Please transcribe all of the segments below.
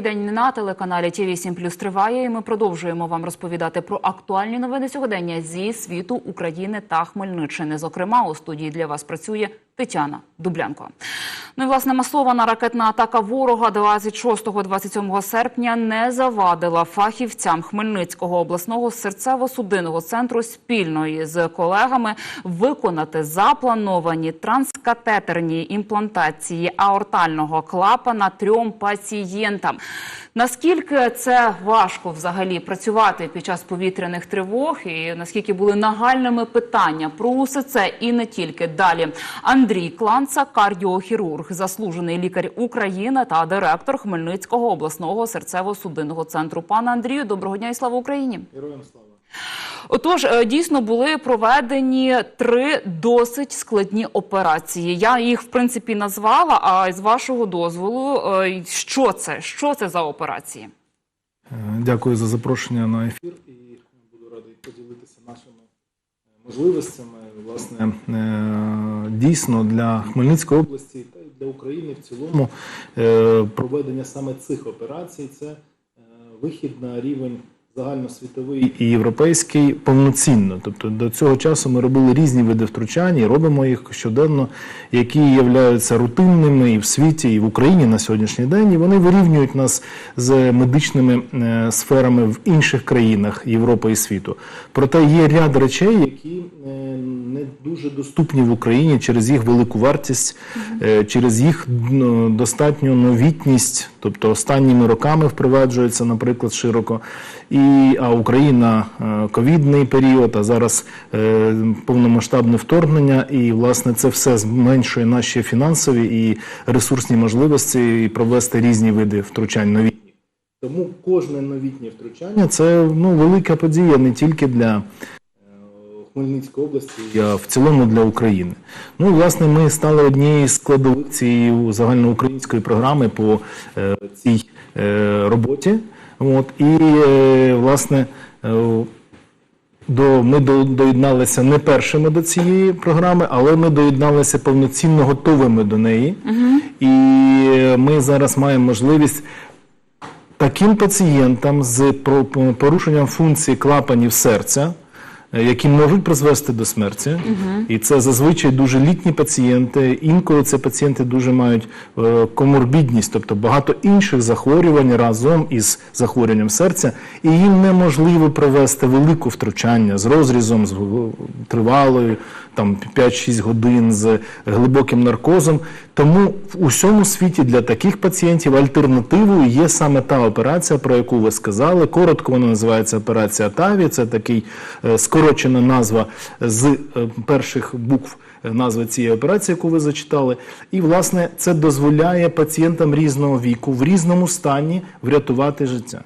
День на телеканалі ТВ 7 Плюс триває, і ми продовжуємо вам розповідати про актуальні новини сьогодення зі світу України та Хмельниччини. Зокрема, у студії для вас працює Тетяна Дублянко. Ну і власне масована ракетна атака ворога 26-27 серпня не завадила фахівцям Хмельницького обласного серцево-судинного центру спільно із колегами виконати заплановані транскатетерні імплантації аортального клапана трьом пацієнтам. Наскільки це важко взагалі працювати під час повітряних тривог, і наскільки були нагальними питання про усе це і не тільки далі. Андрій Кланца, кардіохірург, заслужений лікар України та директор Хмельницького обласного серцево-судинного центру. Пане Андрію, доброго дня і слава Україні! Героям слава. Отож, е, дійсно були проведені три досить складні операції. Я їх в принципі назвала. А з вашого дозволу, е, що це? Що це за операції? Е, Дякую за запрошення на ефір і буду радий поділитися нашими можливостями. Власне, дійсно для Хмельницької області та й для України в цілому проведення саме цих операцій це вихід на рівень загальносвітовий і європейський повноцінно. Тобто до цього часу ми робили різні види втручань і робимо їх щоденно, які являються рутинними і в світі, і в Україні на сьогоднішній день. І вони вирівнюють нас з медичними е, сферами в інших країнах Європи і світу. Проте є ряд речей, які е, не дуже доступні в Україні через їх велику вартість, е, через їх ну, достатню новітність, тобто останніми роками впроваджується, наприклад, широко. І а Україна е, ковідний період, а зараз е, повномасштабне вторгнення, і власне це все зменшує наші фінансові і ресурсні можливості провести різні види втручань нові. Тому кожне новітнє втручання це ну велика подія не тільки для. Хмельницької області, в цілому для України. Ну, власне, ми стали однією з складових цієї загальноукраїнської програми по е, цій е, роботі. От, і, е, власне, до, ми до, доєдналися не першими до цієї програми, але ми доєдналися повноцінно готовими до неї. І е, ми зараз маємо можливість таким пацієнтам з порушенням функції клапанів серця, які можуть призвести до смерті, і це зазвичай дуже літні пацієнти. Інколи це пацієнти дуже мають е, коморбідність, тобто багато інших захворювань разом із захворюванням серця, і їм неможливо провести велике втручання з розрізом, з тривалою, там 5-6 годин з глибоким наркозом. Тому в усьому світі для таких пацієнтів альтернативою є саме та операція, про яку ви сказали. Коротко вона називається операція ТАВІ. Це такий е, скорочена назва з е, перших букв е, назви цієї операції, яку ви зачитали. І, власне, це дозволяє пацієнтам різного віку в різному стані врятувати життя.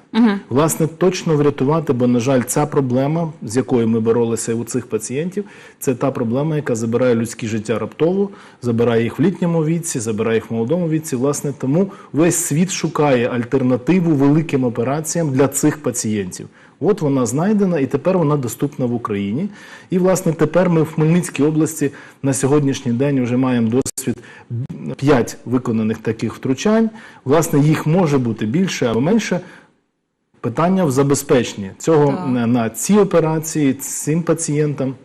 Власне, точно врятувати, бо, на жаль, ця проблема, з якою ми боролися у цих пацієнтів, це та проблема, яка забирає людське життя раптово, забирає їх в літньому віці, забирає їх в молодому віці. Власне, тому весь світ шукає альтернативу великим операціям для цих пацієнтів. От вона знайдена, і тепер вона доступна в Україні. І, власне, тепер ми в Хмельницькій області на сьогоднішній день вже маємо досвід 5 виконаних таких втручань. Власне, їх може бути більше або менше. Питання в забезпеченні цього Так. на, ці операції цим пацієнтам.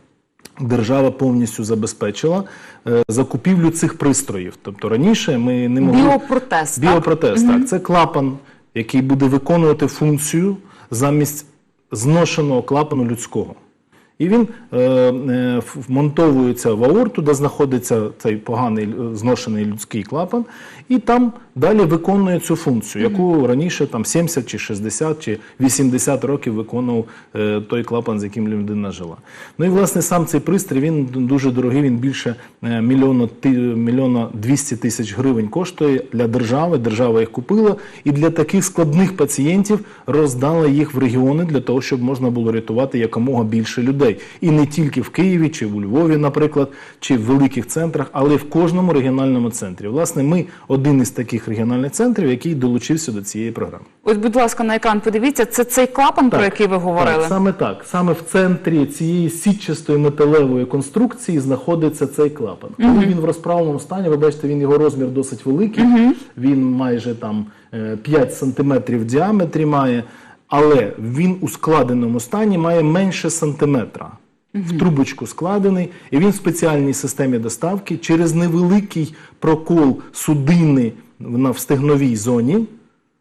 Держава повністю забезпечила е, закупівлю цих пристроїв. Тобто раніше ми не могли Біопротез. так? Біопротез, так. Це клапан, який буде виконувати функцію замість зношеного клапану людського. І він е, е, вмонтовується в аорту, де знаходиться цей поганий е, зношений людський клапан, і там далі виконує цю функцію, яку раніше там 70 чи 60 чи 80 років виконував е, той клапан, з яким людина жила. Ну і власне сам цей пристрій він дуже дорогий, він більше е, мільйона, ти- мільйона 200 тисяч гривень коштує для держави. Держава їх купила, і для таких складних пацієнтів роздала їх в регіони для того, щоб можна було рятувати якомога більше людей. І не тільки в Києві чи в Львові, наприклад, чи в великих центрах, але й в кожному регіональному центрі. Власне, ми один із таких регіональних центрів, який долучився до цієї програми. Ось, будь ласка, на екран подивіться, це цей клапан, про який ви говорили. Так, саме так. Саме в центрі цієї сітчастої металевої конструкції знаходиться цей клапан. Коли він в розправленому стані, ви бачите, він його розмір досить великий. Він майже там е, 5 см в діаметрі має, але він у складеному стані має менше сантиметра. В трубочку складений, і він в спеціальній системі доставки через невеликий прокол судини на встигновій зоні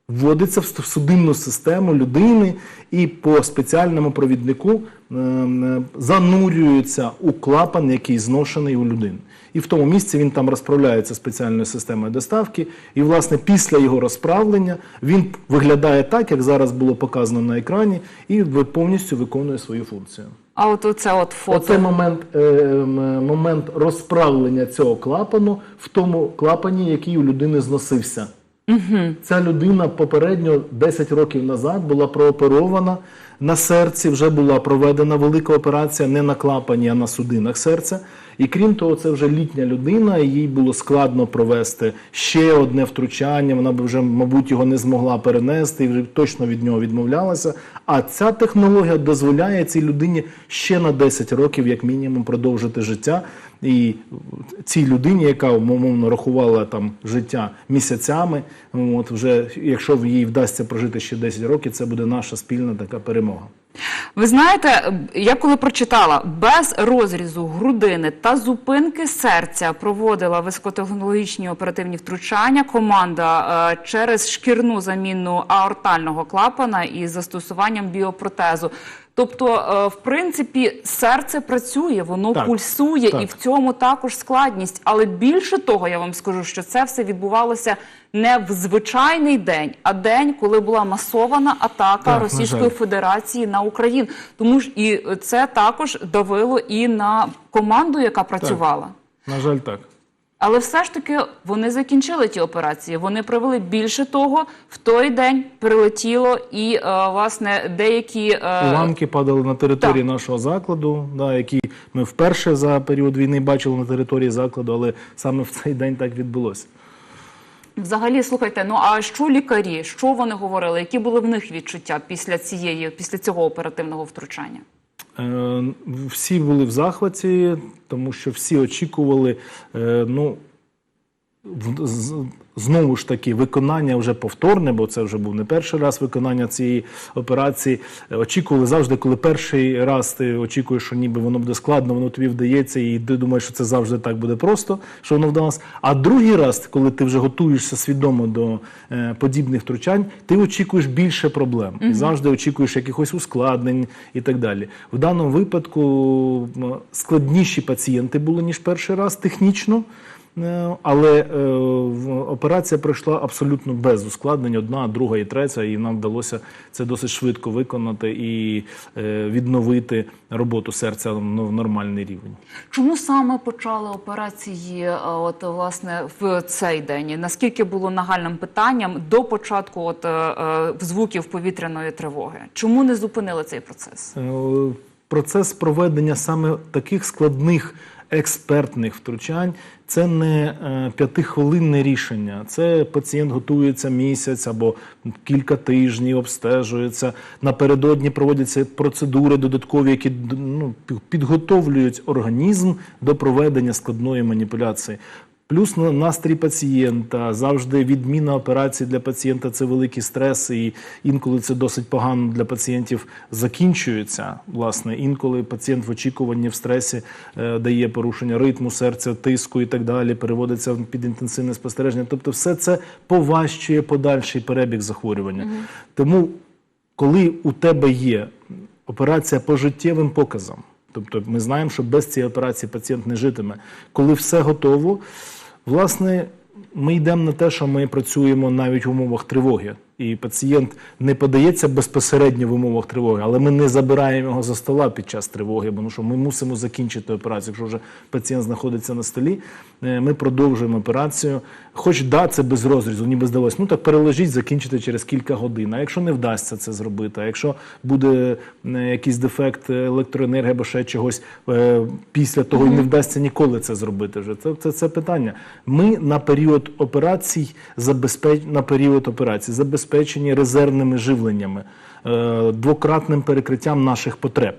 вводиться в судинну систему людини і по спеціальному провіднику е, е, занурюється у клапан, який зношений у людини. І в тому місці він там розправляється спеціальною системою доставки. І, власне, після його розправлення він виглядає так, як зараз було показано на екрані, і повністю виконує свою функцію. А от оце от фото. Оце момент, е, момент розправлення цього клапану в тому клапані, який у людини зносився. Ця людина попередньо 10 років назад була прооперована на серці, вже була проведена велика операція не на клапані, а на судинах серця. І крім того, це вже літня людина, і їй було складно провести ще одне втручання. Вона б вже, мабуть, його не змогла перенести і вже точно від нього відмовлялася. А ця технологія дозволяє цій людині ще на 10 років, як мінімум, продовжити життя. І цій людині, яка умовно рахувала там життя місяцями, от вже якщо їй вдасться прожити ще 10 років, це буде наша спільна така перемога. Ви знаєте, я коли прочитала без розрізу грудини та зупинки серця проводила високотехнологічні оперативні втручання. Команда е, через шкірну заміну аортального клапана із застосуванням біопротезу. Тобто, е, в принципі, серце працює, воно Так, пульсує, і в цьому також складність. Але більше того, я вам скажу, що це все відбувалося не в звичайний день, а день, коли була масована атака Так, Російської. Федерації на Україну. Тому ж і це також давило і на команду, яка працювала. На жаль, так. Але все ж таки вони закінчили ті операції. Вони провели більше того. В той день прилетіло і е, власне деякі е, Уламки падали на території нашого закладу, да, які ми вперше за період війни бачили на території закладу, але саме в цей день так відбулося. взагалі слухайте. Ну а що лікарі? Що вони говорили? Які були в них відчуття після цієї, після цього оперативного втручання? Е, Всі були в захваті, тому що всі очікували, е, ну, знову ж таки, виконання вже повторне, бо це вже був не перший раз виконання цієї операції. Очікували завжди, коли перший раз ти очікуєш, що ніби воно буде складно, воно тобі вдається, і ти думаєш, що це завжди так буде просто, що воно вдалося. А другий раз, коли ти вже готуєшся свідомо до е, подібних втручань, ти очікуєш більше проблем і завжди очікуєш якихось ускладнень і так далі. В даному випадку складніші пацієнти були ніж перший раз технічно. Е, Але е, операція пройшла абсолютно без ускладнень, одна, друга і третя, і нам вдалося це досить швидко виконати і е, відновити роботу серця в нормальний рівень. Чому саме почали операції е, от власне в цей день? Наскільки було нагальним питанням до початку от е, звуків повітряної тривоги? Чому не зупинили цей процес? Процес проведення саме таких складних експертних втручань це не е, п'ятихвилинне рішення. Це пацієнт готується місяць або кілька тижнів, обстежується. Напередодні проводяться процедури додаткові, які ну, підготовлюють організм до проведення складної маніпуляції. Плюс на- настрій пацієнта, завжди відміна операції для пацієнта це великий стрес, і інколи це досить погано для пацієнтів закінчується. Власне, інколи пацієнт в очікуванні в стресі е, дає порушення ритму серця, тиску і так далі, переводиться під інтенсивне спостереження. Тобто, все це поважчує подальший перебіг захворювання. Тому, коли у тебе є операція по життєвим показам. Тобто ми знаємо, що без цієї операції пацієнт не житиме. Коли все готово, власне, ми йдемо на те, що ми працюємо навіть в умовах тривоги. І пацієнт не подається безпосередньо в умовах тривоги, але ми не забираємо його за стола під час тривоги, тому що ми мусимо закінчити операцію. Якщо вже пацієнт знаходиться на столі, ми продовжуємо операцію. Хоч да, це без розрізу, ніби здалося, ну так переложіть, закінчите через кілька годин. А якщо не вдасться це зробити, а якщо буде е, якийсь дефект електроенергії або ще чогось е, після того і не вдасться ніколи це зробити вже. Це, це, це питання. Ми на період операцій забезпеч... на період операцій забезпечені резервними живленнями. Е, Двократним перекриттям наших потреб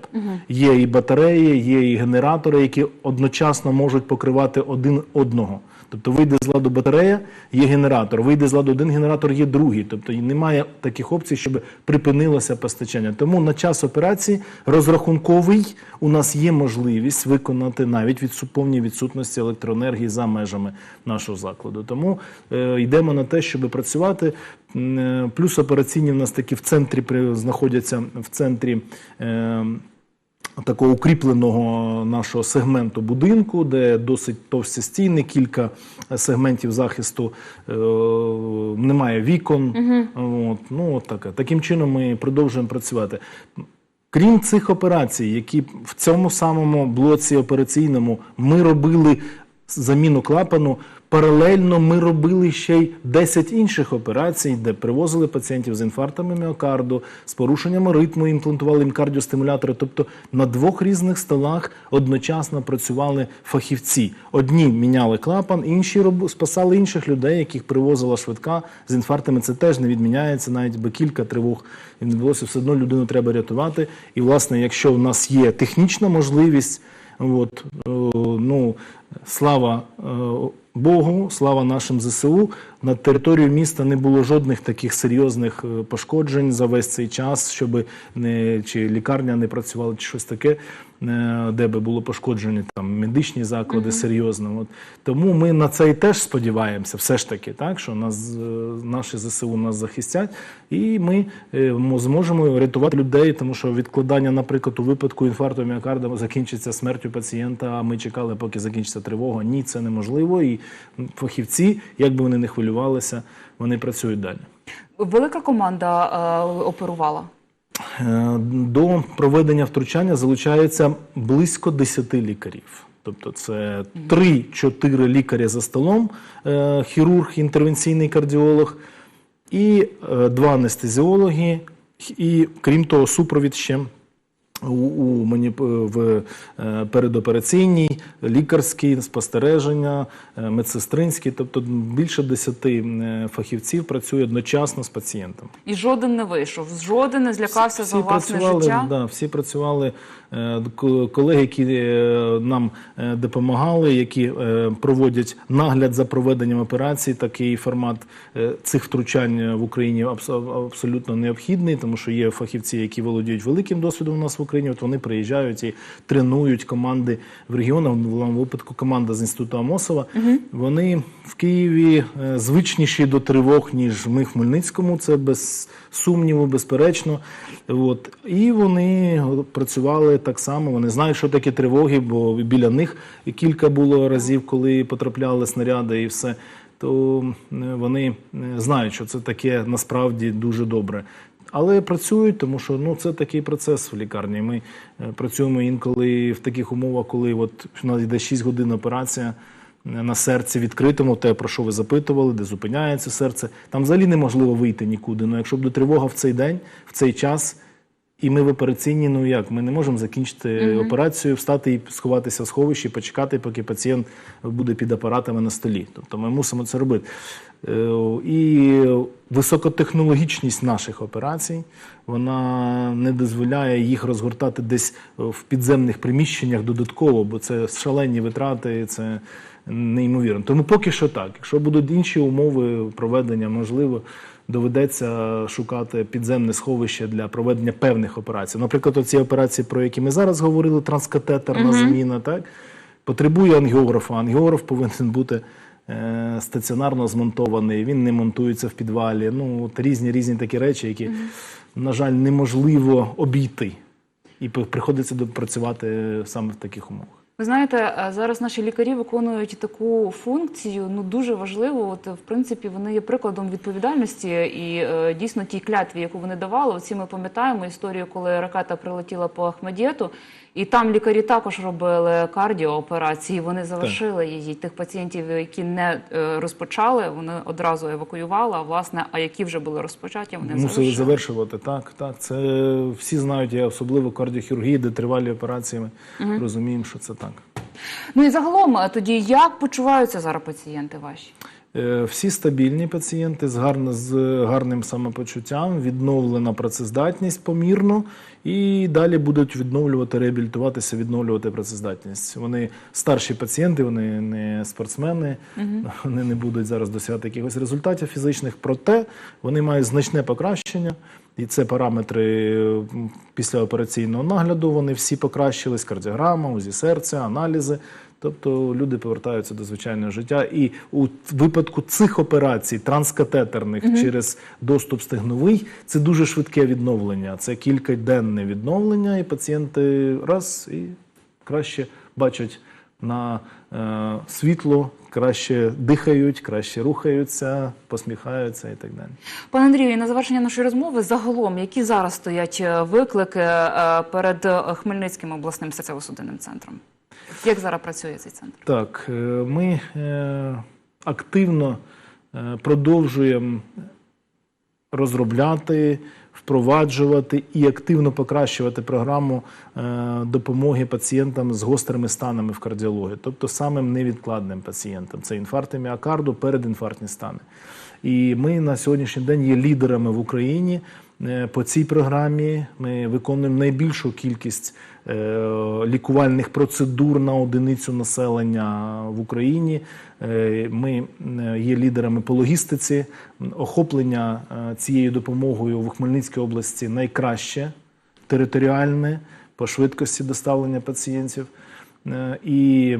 є і батареї, є і генератори, які одночасно можуть покривати один одного. Тобто вийде з ладу батарея, є генератор, вийде з ладу один генератор, є другий. Тобто немає таких опцій, щоб припинилося постачання. Тому на час операції розрахунковий у нас є можливість виконати навіть від повній відсутності електроенергії за межами нашого закладу. Тому е, йдемо на те, щоб працювати. Е, Плюс операційні в нас такі в центрі знаходяться в центрі. Е, такого укріпленого нашого сегменту будинку, де досить товсті стіни, кілька сегментів захисту, е, немає вікон. От, ну, от таке. Таким чином ми продовжуємо працювати. Крім цих операцій, які в цьому самому блоці операційному ми робили заміну клапану, паралельно ми робили ще й 10 інших операцій, де привозили пацієнтів з інфарктами міокарду, з порушеннями ритму, імплантували їм кардіостимулятори. Тобто на двох різних столах одночасно працювали фахівці. Одні міняли клапан, інші роб- спасали інших людей, яких привозила швидка з інфарктами. Це теж не відміняється, навіть би кілька тривог відбулося, все одно людину треба рятувати. І, власне, якщо в нас є технічна можливість, от, е, ну, слава е, Богу, слава нашим ЗСУ. На територію міста не було жодних таких серйозних е, пошкоджень за весь цей час, щоб не чи лікарня не працювала, чи щось таке, е, де би було пошкоджені там медичні заклади серйозно. От. Тому ми на це і теж сподіваємося, все ж таки, так, що нас, наші ЗСУ нас захистять, і ми зможемо рятувати людей, тому що відкладання, наприклад, у випадку інфаркту міокарда закінчиться смертю пацієнта, а ми чекали, поки закінчиться тривога. Ні, це неможливо. І фахівці, як би вони не хвилювалися, вони працюють далі. Велика команда е, оперувала. Е, До проведення втручання залучається близько 10 лікарів. Тобто це 3-4 лікаря за столом, е, хірург, інтервенційний кардіолог, і два анестезіологи, і крім того, супровід ще у, у в е, передопераційній, лікарській, спостереження, медсестринській, медсестринські, тобто більше 10 е, фахівців працює одночасно з пацієнтом. І жоден не вийшов, жоден не злякався за власне працювали, життя. Да, всі працювали. Е, Колеги, які е, нам е, допомагали, які проводять нагляд за проведенням операцій, такий формат цих втручань в Україні абс- абсолютно необхідний, тому що є фахівці, які володіють великим досвідом у нас в Україні. От вони приїжджають і тренують команди в регіонах. В даному випадку команда з інституту Амосова. Вони в Києві звичніші до тривог, ніж ми в Хмельницькому. Це без сумніву, безперечно. От. І вони працювали так само. Вони знають, що таке тривоги, бо біля них кілька було разів, коли потрапляли снаряди і все. То вони е, знають, що це таке насправді дуже добре. Але працюють, тому що ну це такий процес в лікарні. Ми е, працюємо інколи в таких умовах, коли от нас йде 6 годин операція е, на серці відкритому, те, про що ви запитували, де зупиняється серце. Там взагалі неможливо вийти нікуди. Ну якщо буде тривога в цей день, в цей час, і ми в операційній, ну як, ми не можемо закінчити операцію, встати і сховатися в сховищі, почекати, поки пацієнт буде під апаратами на столі. Тобто ми мусимо це робити. Е, І високотехнологічність наших операцій вона не дозволяє їх розгортати десь в підземних приміщеннях додатково, бо це шалені витрати, це неймовірно. Тому поки що так. Якщо будуть інші умови проведення, можливо, доведеться шукати підземне сховище для проведення певних операцій. Наприклад, оці операції, про які ми зараз говорили, транскатетерна зміна, так потребує ангіографа. Ангіограф повинен бути е, стаціонарно змонтований. Він не монтується в підвалі. Ну от різні різні такі речі, які, на жаль, неможливо обійти. І приходиться допрацювати саме в таких умовах. Ви знаєте, е, зараз наші лікарі виконують таку функцію, ну дуже важливу. От в принципі вони є прикладом відповідальності і е, дійсно тій клятві, яку вони давали. Оці ми пам'ятаємо історію, коли ракета прилетіла по Ахмедєту, і там лікарі також робили кардіооперації. Вони завершили її. Тих пацієнтів, які не е, розпочали, вони одразу евакуювали. А власне, а які вже були розпочаті, вони Мусили завершили. завершувати. Так, так. Це всі знають, я особливо кардіохірургії, де тривалі операції. Ми розуміємо, що це так. Ну і загалом е, тоді як почуваються зараз пацієнти ваші? Е, Всі стабільні пацієнти з, гарно, з гарним самопочуттям, відновлена працездатність помірно, і далі будуть відновлювати, реабілітуватися, відновлювати працездатність. Вони старші пацієнти, вони не спортсмени, вони не будуть зараз досягати якихось результатів фізичних, проте вони мають значне покращення. І це параметри м, післяопераційного нагляду. Вони всі покращились: кардіограма, УЗІ серця, аналізи. Тобто люди повертаються до звичайного життя. І у випадку цих операцій, транскатетерних через доступ стегновий, це дуже швидке відновлення. Це кількаденне відновлення, і пацієнти раз і краще бачать на е, світло, краще дихають, краще рухаються, посміхаються і так далі. Пане Андрію, на завершення нашої розмови загалом, які зараз стоять е, виклики е, перед е, Хмельницьким обласним серцево-судинним центром? Як зараз працює цей центр? Так, е, ми е, активно е, продовжуємо розробляти, впроваджувати і активно покращувати програму допомоги пацієнтам з гострими станами в кардіології, тобто самим невідкладним пацієнтам. Це інфаркти міокарду, передінфарктні стани. І ми на сьогоднішній день є лідерами в Україні. Е, По цій програмі ми виконуємо найбільшу кількість е, лікувальних процедур на одиницю населення в Україні. Е, Ми є лідерами по логістиці. Охоплення цією допомогою в Хмельницькій області найкраще територіальне по швидкості доставлення пацієнтів. І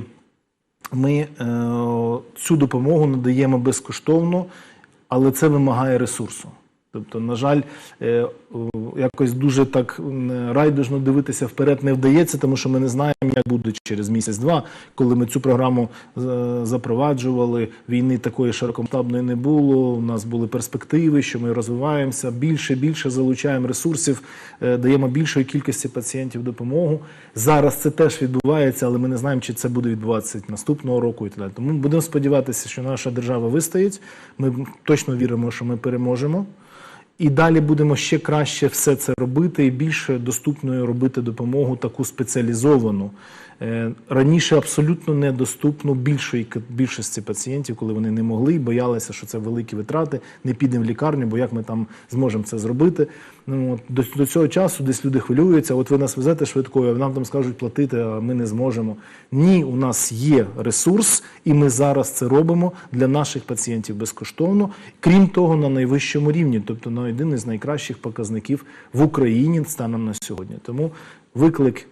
ми цю допомогу надаємо безкоштовно, але це вимагає ресурсу. Тобто, на жаль, е, якось дуже так райдужно дивитися вперед не вдається, тому що ми не знаємо, як буде через місяць-два. Коли ми цю програму е, запроваджували, війни такої широкомасштабної не було. У нас були перспективи, що ми розвиваємося більше, більше залучаємо ресурсів, е, даємо більшої кількості пацієнтів допомогу. Зараз це теж відбувається, але ми не знаємо, чи це буде відбуватися наступного року і так далі. Тому будемо сподіватися, що наша держава вистоїть. Ми точно віримо, що ми переможемо. І далі будемо ще краще все це робити і більше доступною робити допомогу таку спеціалізовану. Е, Раніше абсолютно недоступну більшої більшості пацієнтів, коли вони не могли боялися, що це великі витрати, не підемо в лікарню, бо як ми там зможемо це зробити. Ну, до, до цього часу десь люди хвилюються, от ви нас везете швидкою, а нам там скажуть платити, а ми не зможемо. Ні, у нас є ресурс, і ми зараз це робимо для наших пацієнтів безкоштовно. Крім того, на найвищому рівні, тобто на один із найкращих показників в Україні станом на сьогодні. Тому виклик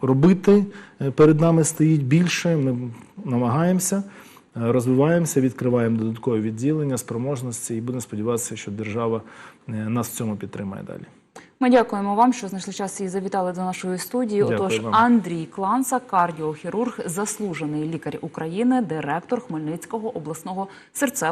робити е, перед нами стоїть більше. Ми намагаємося, е, розвиваємося, відкриваємо додаткові відділення, спроможності і будемо сподіватися, що держава е, нас в цьому підтримає далі. Ми дякуємо вам, що знайшли час і завітали до нашої студії. Дякую Отож, вам. Андрій Кланца, кардіохірург, заслужений лікар України, директор Хмельницького обласного серцевого